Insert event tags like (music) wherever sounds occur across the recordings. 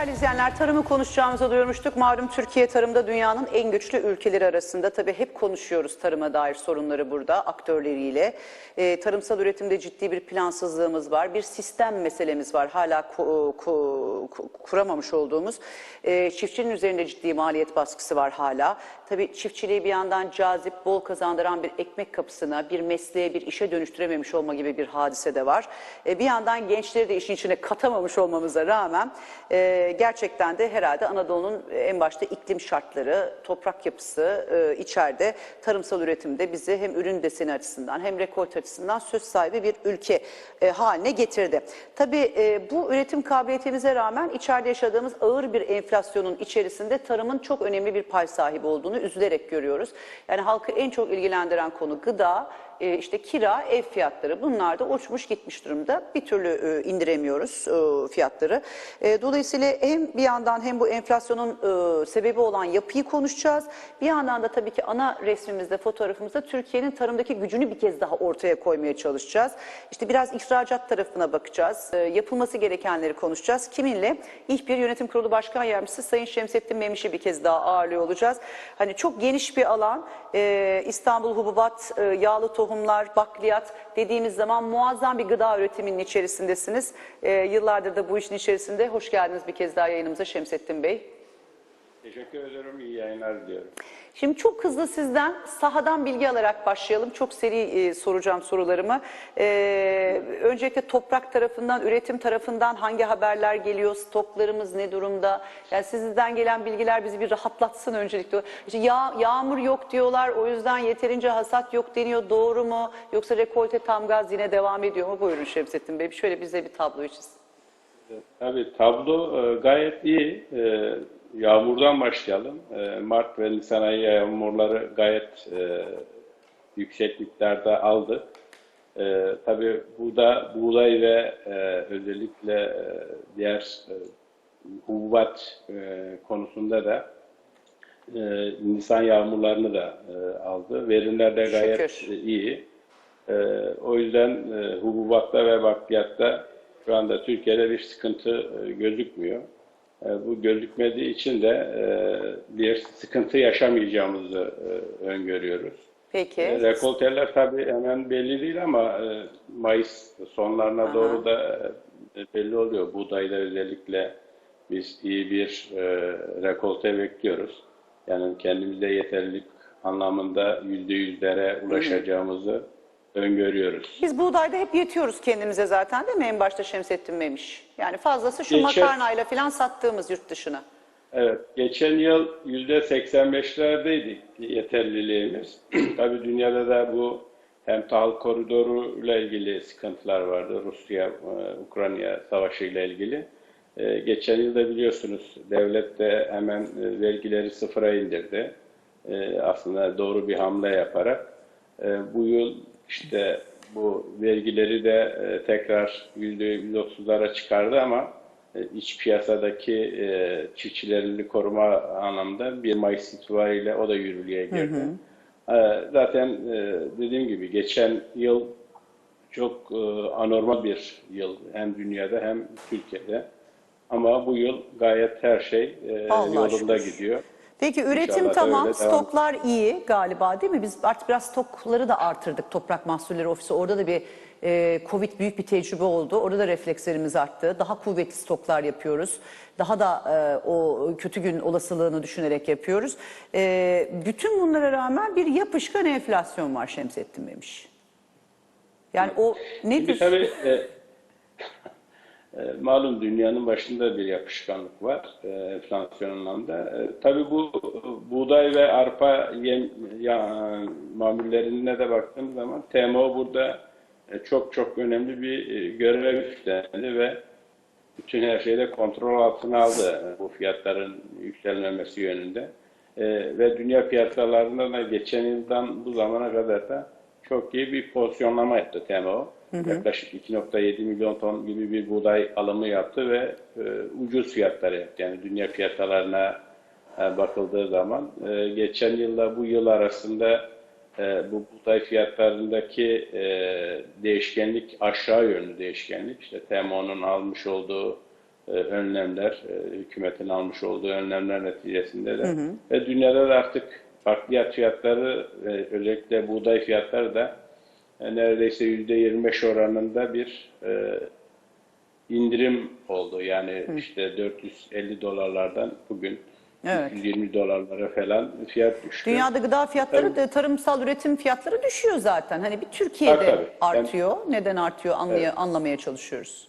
Değerli izleyenler tarımı konuşacağımızı duyurmuştuk. Malum Türkiye tarımda dünyanın en güçlü ülkeleri arasında. Tabii hep konuşuyoruz tarıma dair sorunları burada aktörleriyle. Ee, tarımsal üretimde ciddi bir plansızlığımız var. Bir sistem meselemiz var. Hala ku- ku- ku- kuramamış olduğumuz. Ee, çiftçinin üzerinde ciddi maliyet baskısı var hala. Tabii çiftçiliği bir yandan cazip, bol kazandıran bir ekmek kapısına, bir mesleğe, bir işe dönüştürememiş olma gibi bir hadise de var. Ee, bir yandan gençleri de işin içine katamamış olmamıza rağmen e, gerçekten de herhalde Anadolu'nun en başta iklim şartları, toprak yapısı e, içeride tarımsal üretimde bizi hem ürün deseni açısından hem rekolt açısından söz sahibi bir ülke e, haline getirdi. Tabii e, bu üretim kabiliyetimize rağmen içeride yaşadığımız ağır bir enflasyonun içerisinde tarımın çok önemli bir pay sahibi olduğunu üzülerek görüyoruz. Yani halkı en çok ilgilendiren konu gıda, e, işte kira, ev fiyatları bunlar da uçmuş gitmiş durumda. Bir türlü e, indiremiyoruz e, fiyatları. E, Dolayısıyla hem bir yandan hem bu enflasyonun sebebi olan yapıyı konuşacağız. Bir yandan da tabii ki ana resmimizde, fotoğrafımızda Türkiye'nin tarımdaki gücünü bir kez daha ortaya koymaya çalışacağız. İşte biraz ihracat tarafına bakacağız. Yapılması gerekenleri konuşacağız. Kiminle? İHBİR Yönetim Kurulu Başkan Yardımcısı Sayın Şemsettin Memiş'i bir kez daha ağırlıyor olacağız. Hani çok geniş bir alan. İstanbul Hububat, yağlı tohumlar, bakliyat dediğimiz zaman muazzam bir gıda üretiminin içerisindesiniz. E, yıllardır da bu işin içerisinde. Hoş geldiniz bir kez daha yayınımıza Şemsettin Bey. Teşekkür ederim. İyi yayınlar diliyorum. Şimdi çok hızlı sizden sahadan bilgi alarak başlayalım. Çok seri e, soracağım sorularımı. E, öncelikle toprak tarafından, üretim tarafından hangi haberler geliyor? Stoklarımız ne durumda? Yani sizden gelen bilgiler bizi bir rahatlatsın öncelikle. İşte yağ, yağmur yok diyorlar, o yüzden yeterince hasat yok deniyor. Doğru mu? Yoksa rekolte tam gaz yine devam ediyor mu? Buyurun Şemsettin Bey. Şöyle bize bir tablo çizin. Tabii tablo e, gayet iyi. Yağmurdan başlayalım. E, Mart ve Nisan ayı yağmurları gayet e, yüksek miktarda aldı. E, tabii bu da buğday ve e, özellikle e, diğer e, hububat e, konusunda da e, Nisan yağmurlarını da e, aldı. Verimler de gayet Şükür. iyi. E, o yüzden e, hububatta ve bakliyatta şu anda Türkiye'de bir sıkıntı e, gözükmüyor. E, bu gözükmediği için de e, bir sıkıntı yaşamayacağımızı e, öngörüyoruz. Peki. Rekolteler tabii hemen belli değil ama Mayıs sonlarına Aha. doğru da belli oluyor. Buğdayda özellikle biz iyi bir rekolte bekliyoruz. Yani kendimizde yeterlilik anlamında yüzde yüzlere ulaşacağımızı öngörüyoruz. Biz buğdayda hep yetiyoruz kendimize zaten değil mi? En başta Şemsettin Memiş. Yani fazlası şu Geçen- makarnayla falan sattığımız yurt dışına. Evet, geçen yıl yüzde 85'lerdeydi yeterliliğimiz. (clears throat) Tabii dünyada da bu hem tahıl koridoru ile ilgili sıkıntılar vardı. Rusya, e, Ukrayna savaşı ile ilgili. E, Geçen yıl da biliyorsunuz devlet de hemen e, vergileri sıfıra indirdi. E, Aslında doğru bir hamle yaparak. Bu yıl işte bu vergileri de e, tekrar %130'lara çıkardı ama e, iç piyasadaki e, çiftçilerini koruma anlamda 1 Mayıs itibariyle o da yürürlüğe girdi. E, zaten e, dediğim gibi geçen yıl çok anormal bir yıl hem dünyada hem Türkiye'de. Ama bu yıl gayet her şey Allah'a yolunda şükür. gidiyor. Peki üretim İnşallah tamam, öyle devam. stoklar iyi galiba değil mi? Biz artık biraz stokları da artırdık Toprak Mahsulleri Ofisi. Orada da bir e, Covid büyük bir tecrübe oldu. Orada da reflekslerimiz arttı. Daha kuvvetli stoklar yapıyoruz. Daha da e, o kötü gün olasılığını düşünerek yapıyoruz. E, bütün bunlara rağmen bir yapışkan enflasyon var Şemsettin Memiş. Yani o Şimdi nedir? tabii e, e, malum dünyanın başında bir yapışkanlık var e, enflasyon anlamda. E, tabii bu buğday ve arpa yem ya, mamullerine de baktığımız zaman TMO burada e, çok çok önemli bir görev üstlendi ve bütün her şeyde kontrol altına aldı bu fiyatların yükselmemesi yönünde. Ve dünya piyasalarında da geçen yıldan bu zamana kadar da çok iyi bir pozisyonlama yaptı TMO. Yaklaşık 2.7 milyon ton gibi bir buğday alımı yaptı ve e, ucuz fiyatları yaptı. Yani dünya piyasalarına e, bakıldığı zaman e, geçen yılla bu yıl arasında e, bu buğday fiyatlarındaki e, değişkenlik aşağı yönlü değişkenlik. İşte TMO'nun almış olduğu e, önlemler, e, hükümetin almış olduğu önlemler neticesinde de ve dünyada da artık bakliyat fiyatları ve özellikle buğday fiyatları da e, neredeyse %25 oranında bir e, indirim oldu. Yani işte 450 dolarlardan bugün Evet. 120 dolarlara falan fiyat düştü. Dünyada gıda fiyatları, Tabii. da, tarımsal üretim fiyatları düşüyor zaten. Hani bir Türkiye'de Tabii, tabii. artıyor. Neden artıyor anlaya, anlamaya çalışıyoruz.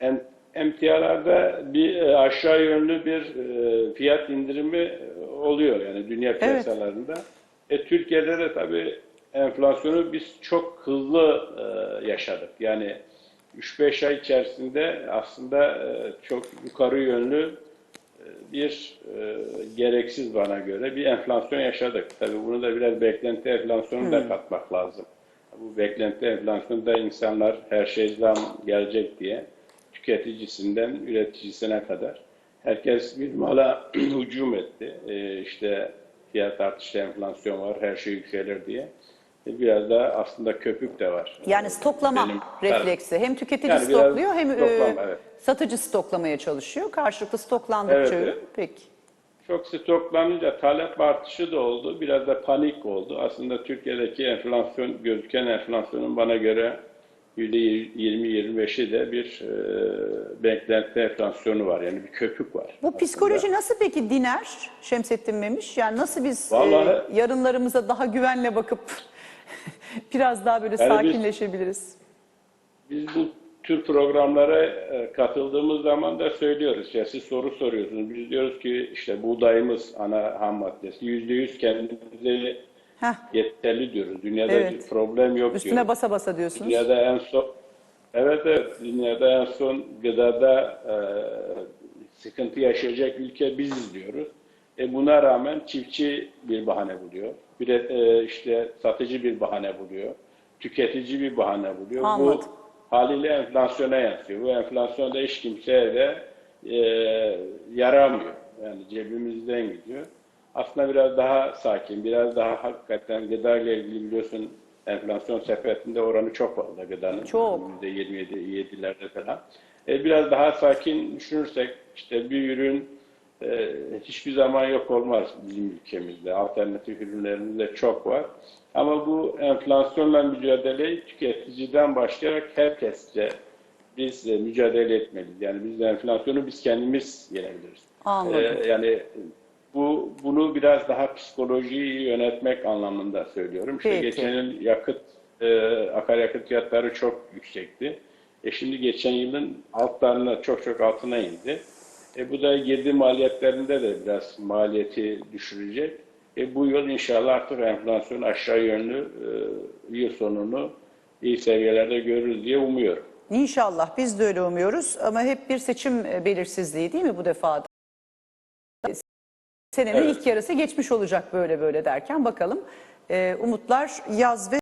Em- Emtialarda bir e, aşağı yönlü bir e, fiyat indirimi e, oluyor yani dünya piyasalarında. E, Türkiye'de de tabii enflasyonu biz çok hızlı e, yaşadık. Yani 3-5 ay içerisinde aslında e, çok yukarı yönlü e, bir e, gereksiz bana göre bir enflasyon yaşadık. Tabii bunu da biraz beklenti enflasyonu da katmak lazım. Bu beklenti enflasyonunda insanlar her şey zam gelecek diye tüketicisinden üreticisine kadar herkes bir mala (clears throat) hücum etti. E, işte fiyat artışı enflasyon var, her şey yükselir diye. E, biraz da aslında köpük de var. Yani stoklama Benim- refleksi. Hem tüketici Yani stokluyor hem e, stoklama, evet. satıcı stoklamaya çalışıyor. Karşılıklı stoklandıkça Evet, ürün. evet. Peki. Çok stoklanınca talep artışı da oldu. Biraz da panik oldu. Aslında Türkiye'deki enflasyon, gözüken enflasyonun bana göre %20-25'i de bir e, beklenti enflasyonu var. Yani bir köpük var. Bu aslında. psikoloji nasıl peki diner Şemsettin Memiş? Yani nasıl biz e, Vallahi- yarınlarımıza daha güvenle bakıp biraz daha böyle Yani biz- sakinleşebiliriz? Biz bu tür programlara e, katıldığımız zaman da söylüyoruz. Ya siz soru soruyorsunuz. Biz diyoruz ki işte buğdayımız ana ham maddesi. %100 kendimize Heh, yeterli diyoruz. Dünyada Evet. bir problem yok üstüne diyoruz. basa basa diyorsunuz. Dünyada en son evet evet dünyada en son gıdada e, sıkıntı yaşayacak ülke biziz diyoruz. E buna rağmen çiftçi bir bahane buluyor. Bir de e, işte satıcı bir bahane buluyor. Tüketici bir bahane buluyor. Anladım. Bu haliyle enflasyona yansıyor. Bu enflasyonda hiç kimseye de e, yaramıyor. Yani cebimizden gidiyor. Aslında biraz daha sakin, biraz daha hakikaten gıda ile ilgili biliyorsun enflasyon sepetinde oranı çok fazla gıdanın. Çok. %27, 7'lerde falan. E, biraz daha sakin düşünürsek işte bir ürün e, hiçbir zaman yok olmaz bizim ülkemizde. Alternatif ürünlerimiz de çok var. Ama bu enflasyonla mücadeleyi tüketiciden başlayarak herkesce biz e, mücadele etmeliyiz. Yani biz de enflasyonu biz kendimiz yenebiliriz. Anladım. E, yani bu bunu biraz daha psikolojiyi yönetmek anlamında söylüyorum. İşte Peki. geçen yıl yakıt e, akaryakıt fiyatları çok yüksekti. E şimdi geçen yılın altlarına çok çok altına indi. E bu da girdi maliyetlerinde de biraz maliyeti düşürecek. E bu yıl inşallah artık enflasyon aşağı yönlü e, yıl sonunu iyi seviyelerde görürüz diye umuyorum. İnşallah biz de öyle umuyoruz ama hep bir seçim e, belirsizliği değil mi bu defada? Senenin Evet. ilk yarısı geçmiş olacak böyle böyle derken bakalım. Ee, umutlar yaz ve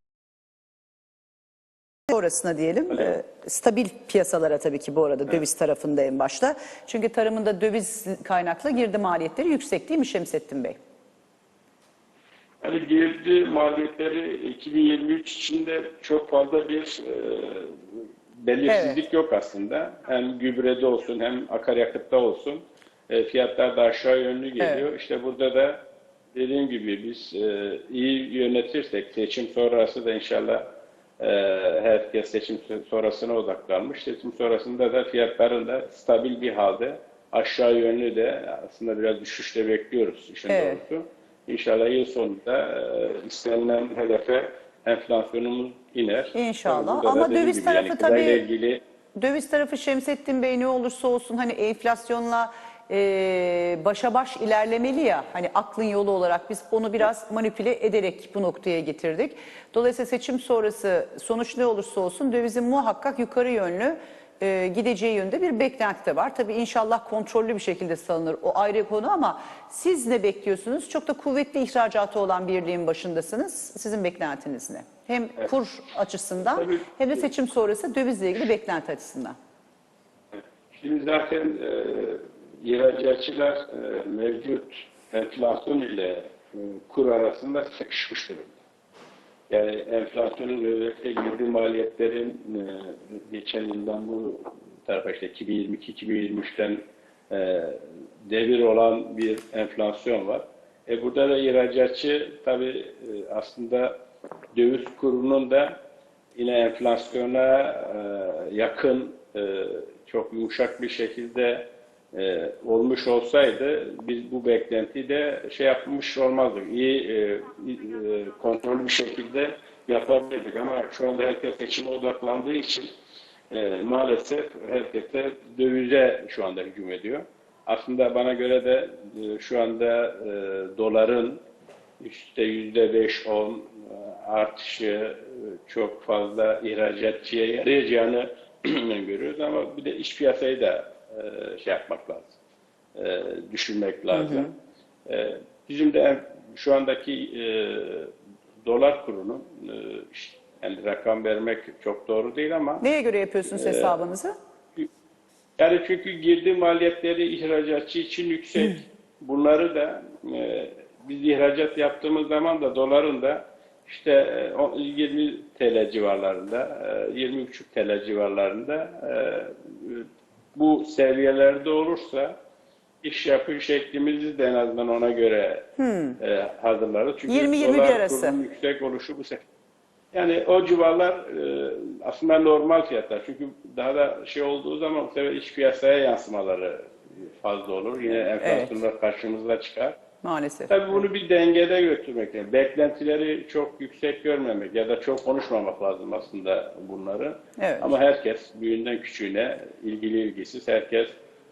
sonrasına diyelim. Ee, stabil piyasalara tabii ki bu arada döviz tarafında en başta. Çünkü tarımında döviz kaynaklı girdi maliyetleri yüksek değil mi Şemsettin Bey? Hani girdi maliyetleri 2023 içinde çok fazla bir e, belirsizlik yok aslında. Hem gübrede olsun hem akaryakıtta olsun e, fiyatlar da aşağı yönlü geliyor. İşte burada da dediğim gibi biz e, iyi yönetirsek seçim sonrası da inşallah e, herkes seçim sonrasına odaklanmış. Seçim sonrasında da fiyatların da stabil bir halde aşağı yönlü de aslında biraz düşüşte bekliyoruz işin Evet. doğrusu. İnşallah yıl sonunda e, istenilen hedefe enflasyonumuz iner. İnşallah. Burada Ama döviz gibi tarafı yani tabii- ilgili Döviz tarafı Şemsettin Bey ne olursa olsun hani enflasyonla e, başa baş ilerlemeli ya hani aklın yolu olarak biz onu biraz manipüle ederek bu noktaya getirdik. Dolayısıyla seçim sonrası sonuç ne olursa olsun dövizin muhakkak yukarı yönlü e, gideceği yönde bir beklenti de var. Tabii inşallah kontrollü bir şekilde salınır o ayrı konu ama siz ne bekliyorsunuz? Çok da kuvvetli ihracatı olan birliğin başındasınız. Sizin beklentiniz ne? Hem kur açısından Tabii. hem de seçim sonrası dövizle ilgili beklenti açısından. Şimdi zaten e, ihracatçılar e, mevcut enflasyon ile e, kur arasında sıkışmış durumda. Yani enflasyonun özellikle girdi maliyetlerin e, geçen yıldan bu tarafa işte 2022-2023'ten e, devir olan bir enflasyon var. E burada da ihracatçı tabii e, aslında döviz kurunun da yine enflasyona e, yakın e, çok yumuşak bir şekilde e, olmuş olsaydı biz bu beklentiyi de şey yapmış olmazdık. İyi e, e, kontrollü bir şekilde yapabilirdik ama şu anda herkes seçime odaklandığı için e, maalesef herkese dövize şu anda hücum ediyor. Aslında bana göre de e, şu anda e, doların işte yüzde beş on artışı e, çok fazla ihracatçıya yarayacağını (clears throat) görüyoruz ama bir de iş piyasayı da e, şey yapmak lazım. E, düşünmek lazım. E, bizim de şu andaki e, dolar kurunun e, işte, yani rakam vermek çok doğru değil ama Neye göre yapıyorsunuz hesabınızı? yani çünkü girdi maliyetleri ihracatçı için yüksek. Bunları da e, biz ihracat yaptığımız zaman da doların da işte e, o 20 TL civarlarında, e, 20,5 TL civarlarında bu seviyelerde olursa iş yapış şeklimizi de en azından ona göre e, hazırlarız. Çünkü 20-21 dolar arası. kurunun yüksek oluşu bu sefer. Yani o civarlar e, aslında normal fiyatlar. Çünkü daha da şey olduğu zaman bu sefer iç piyasaya yansımaları fazla olur. Yine enflasyonlar karşımıza çıkar. Maalesef. Tabii bunu bir dengede götürmek lazım. Beklentileri çok yüksek görmemek ya da çok konuşmamak lazım aslında bunları. Evet. Ama herkes büyüğünden küçüğüne ilgili ilgisiz. Herkes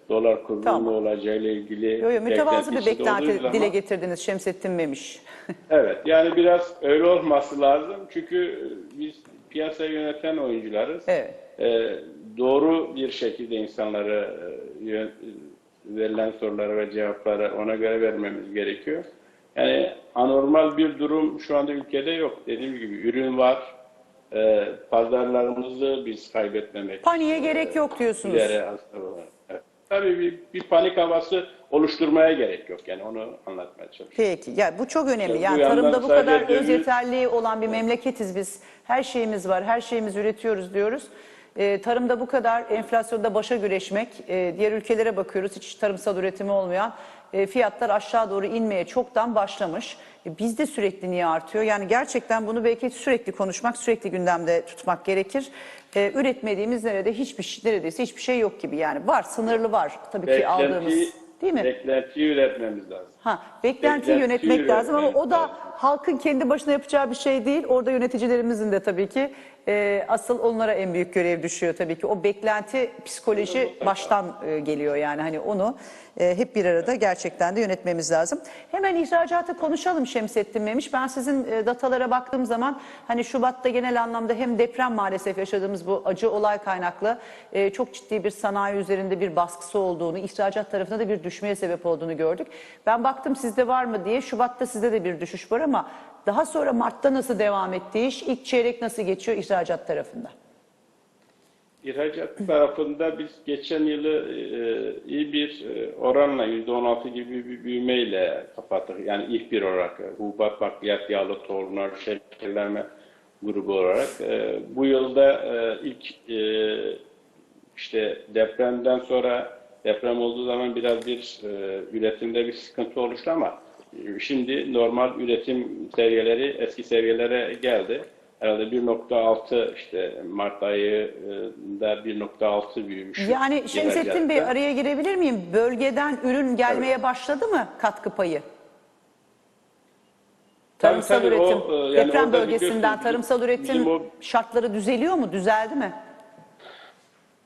dolar kurunun Tamam. olacağıyla ilgili Yo, yo, mütevazı bir beklenti zaman- dile getirdiniz Şemsettin Memiş. (laughs) Evet, yani biraz öyle olması lazım. Çünkü biz piyasayı yöneten oyuncularız. Evet. Ee, doğru bir şekilde insanlara e, verilen sorulara ve cevapları ona göre vermemiz gerekiyor. Yani anormal bir durum şu anda ülkede yok. Dediğim gibi ürün var. Ee, pazarlarımızı biz kaybetmemek. Paniğe gerek yok diyorsunuz. olarak. Evet. Tabii bir, bir panik havası oluşturmaya gerek yok. Yani onu anlatmaya çalışıyorum. Peki. Ya bu çok önemli. Ya bu Yani yandan tarımda bu kadar öz yeterliği olan bir memleketiz biz. Her şeyimiz var. Her şeyimizi üretiyoruz diyoruz. Ee, tarımda bu kadar enflasyonda başa güreşmek, e, diğer ülkelere bakıyoruz hiç tarımsal üretimi olmayan e, fiyatlar aşağı doğru inmeye çoktan başlamış. E, bizde sürekli niye artıyor? Yani gerçekten bunu belki sürekli konuşmak, sürekli gündemde tutmak gerekir. E, üretmediğimiz nerede hiçbir şey- neredeyse hiçbir şey yok gibi yani. Var, sınırlı var tabii ki aldığımız. Değil mi? Beklentiyi üretmemiz lazım. Ha, beklentiyi Beklentiyi yönetmek lazım ama o da lazım. halkın kendi başına yapacağı bir şey değil. Orada yöneticilerimizin de tabii ki e, asıl onlara en büyük görev düşüyor tabii ki. O beklenti psikoloji baştan e, geliyor yani hani onu e, hep bir arada gerçekten de yönetmemiz lazım. Hemen ihracatı konuşalım Şemsettin Memiş. Ben sizin e, datalara baktığım zaman hani Şubat'ta genel anlamda hem deprem maalesef yaşadığımız bu acı olay kaynaklı e, çok ciddi bir sanayi üzerinde bir baskısı olduğunu, ihracat tarafında da bir düşmeye sebep olduğunu gördük. Ben baktım sizde var mı diye. Şubat'ta sizde de bir düşüş var ama daha sonra Mart'ta nasıl devam etti iş? İlk çeyrek nasıl geçiyor ihracat tarafında? İhracat tarafında biz geçen yılı e, iyi bir e, oranla %16 gibi bir büyümeyle kapattık. Yani ilk bir olarak e, hububat, bakliyat, yağlı tohumlar, şekerlenme grubu olarak. E, bu yılda e, ilk e, işte depremden sonra deprem olduğu zaman biraz bir e, üretimde bir sıkıntı oluştu ama e, şimdi normal üretim seviyeleri eski seviyelere geldi. Herhalde 1.6 işte Mart ayında 1.6 büyümüş. Yani Şemsettin Bey araya girebilir miyim? Bölgeden ürün gelmeye başladı mı katkı payı? Tarımsal tabii, o, üretim, e, yani deprem bölgesinden tarımsal üretim o- şartları düzeliyor mu, düzeldi mi?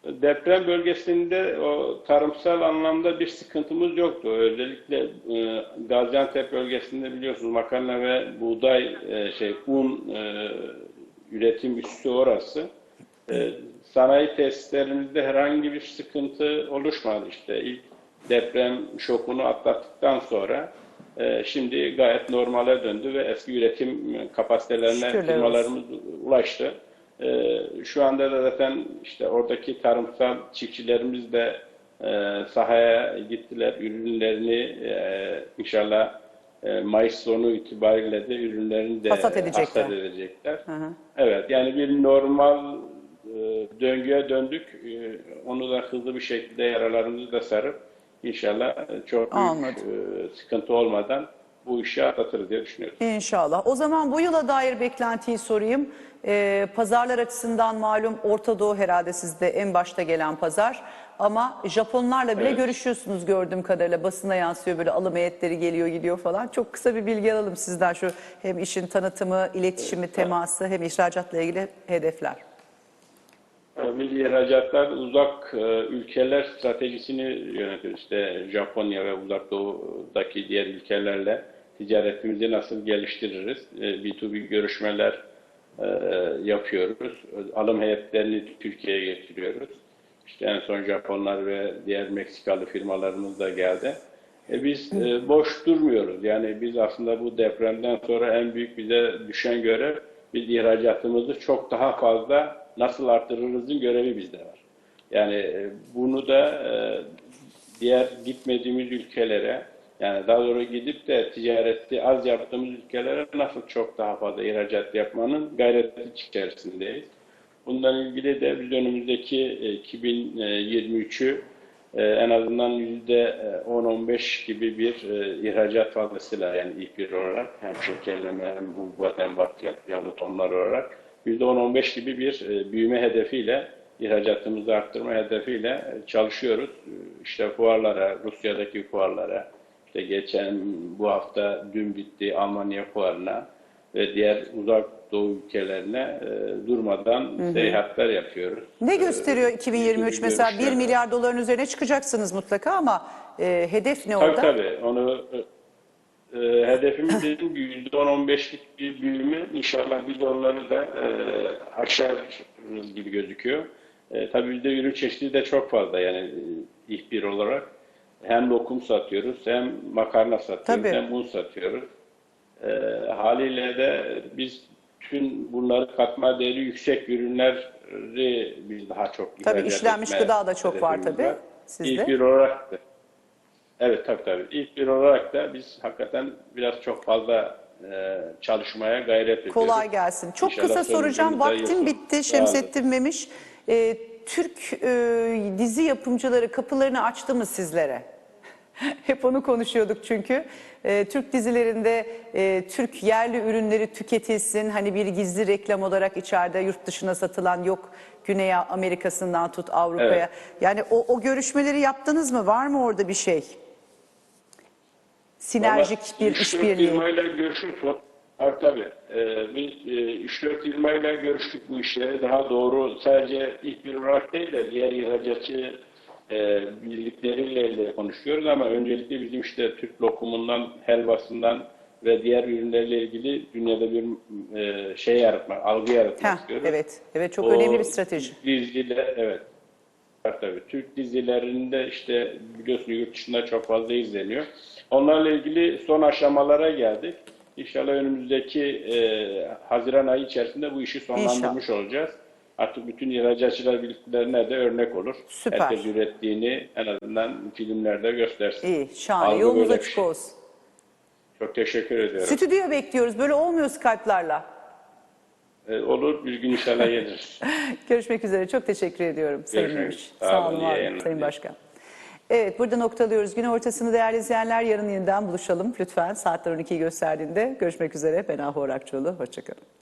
Deprem bölgesinde o tarımsal anlamda bir sıkıntımız yoktu. Özellikle e, Gaziantep bölgesinde biliyorsunuz makarna ve buğday e, şey un e, üretim üssü orası. E, sanayi tesislerimizde herhangi bir sıkıntı oluşmadı işte. İlk deprem şokunu atlattıktan sonra e, şimdi gayet normale döndü ve eski üretim kapasitelerine Şükürler firmalarımız ulaştı. Ee, şu anda da zaten işte oradaki tarımsal çiftçilerimiz de e, sahaya gittiler. Ürünlerini e, inşallah e, Mayıs sonu itibariyle de ürünlerini de Hasat edecekler. hasat edecekler. hı. Evet yani bir normal döngüye döndük. Onu da hızlı bir şekilde yaralarımızı da sarıp inşallah çok büyük Anladım. sıkıntı olmadan bu işi atlatırız diye düşünüyorum. İnşallah. O zaman bu yıla dair beklentiyi sorayım. Ee, pazarlar açısından malum Orta Doğu herhalde sizde en başta gelen pazar. Ama Japonlarla bile Evet. görüşüyorsunuz gördüğüm kadarıyla. Basına yansıyor böyle alım heyetleri geliyor gidiyor falan. Çok kısa bir bilgi alalım sizden şu hem işin tanıtımı, iletişimi, teması hem ihracatla ilgili hedefler. Milli ihracatlar uzak e, ülkeler stratejisini yönetiyor. İşte Japonya ve uzak doğudaki diğer ülkelerle ticaretimizi nasıl geliştiririz? E, B2B görüşmeler e, yapıyoruz. Alım heyetlerini Türkiye'ye getiriyoruz. İşte en son Japonlar ve diğer Meksikalı firmalarımız da geldi. E biz e, boş durmuyoruz. Yani biz aslında bu depremden sonra en büyük bize düşen görev biz ihracatımızı çok daha fazla nasıl arttırırızın görevi bizde var. Yani e, bunu da e, diğer gitmediğimiz ülkelere yani daha doğru gidip de ticareti az yaptığımız ülkelere nasıl çok daha fazla ihracat yapmanın gayreti içerisindeyiz. Bundan ilgili de biz önümüzdeki e, 2023'ü e, en azından yüzde 10-15 gibi bir e, ihracat fazlasıyla yani bir olarak hem şekerleme hem hububat hem bakliyat yanıt onlar olarak yüzde 10-15 gibi bir e, büyüme hedefiyle ihracatımızı arttırma hedefiyle e, çalışıyoruz. E, İşte fuarlara, Rusya'daki fuarlara, işte geçen bu hafta dün bitti Almanya fuarına ve diğer uzak doğu ülkelerine e, durmadan seyahatler yapıyoruz. Ne E, gösteriyor 2023 bir mesela 1 görüşler. milyar doların üzerine çıkacaksınız mutlaka ama e, hedef ne Tabii orada? tabii. Onu e, e, hedefimiz dediğim gibi %10-15'lik bir büyümü inşallah biz onları da e, aşarız gibi gözüküyor. E, tabii bizde ürün çeşidi de çok fazla yani e, ilk bir olarak. Hem lokum satıyoruz hem makarna satıyoruz Tabii. hem un satıyoruz. E, haliyle de biz tüm bunları katma değeri yüksek ürünleri biz daha çok Tabii, işlenmiş gıda da çok var tabii, sizde. İlk bir olarak da Evet tabii tabii. İlk bir olarak da biz hakikaten biraz çok fazla e, çalışmaya gayret ediyoruz. Kolay gelsin. Çok İnşallah kısa soracağım. Vaktim bitti. Şemsettin Memiş. Ee, Türk e, dizi yapımcıları kapılarını açtı mı sizlere? (laughs) Hep onu konuşuyorduk çünkü. Ee, Türk dizilerinde e, Türk yerli ürünleri tüketilsin. Hani bir gizli reklam olarak içeride yurt dışına satılan yok. Güney Amerika'sından tut Avrupa'ya. Evet. Yani o, o görüşmeleri yaptınız mı? Var mı orada bir şey? Sinerjik Vallahi bir işbirliği. firmayla görüştük. Tabii tabii. Ee, biz e, 3-4 firmayla görüştük bu işleri. Daha doğru sadece ilk bir olarak değil de diğer ihracatçı e, birlikleriyle de konuşuyoruz ama öncelikle bizim işte Türk lokumundan, helvasından ve diğer ürünlerle ilgili dünyada bir e, şey yaratmak, algı yaratmak Heh, istiyoruz. evet, evet çok O önemli bir strateji. Diziler, evet. Tabii. Türk dizilerinde işte biliyorsun yurt dışında çok fazla izleniyor. Onlarla ilgili son aşamalara geldik. İnşallah önümüzdeki e, Haziran ayı içerisinde bu işi sonlandırmış olacağız. Artık bütün ihracatçılar birliklerine de örnek olur. Süper. Herkes ürettiğini en azından filmlerde göstersin. İyi, şahane. Algı Yolunuz açık şey. olsun. Çok teşekkür ediyorum. Stüdyo bekliyoruz. Böyle olmuyor Skype'larla. E, olur bir gün inşallah geliriz. (laughs) Görüşmek üzere. Çok teşekkür ediyorum Sayın. Sağ Sağ olun, iyi olun Sayın. Başkan. Evet, burada noktalıyoruz. Gün ortasını değerli izleyenler yarın yeniden buluşalım. Lütfen saatler 12'yi gösterdiğinde görüşmek üzere. Ben Ahu Orakçıoğlu. Hoşçakalın.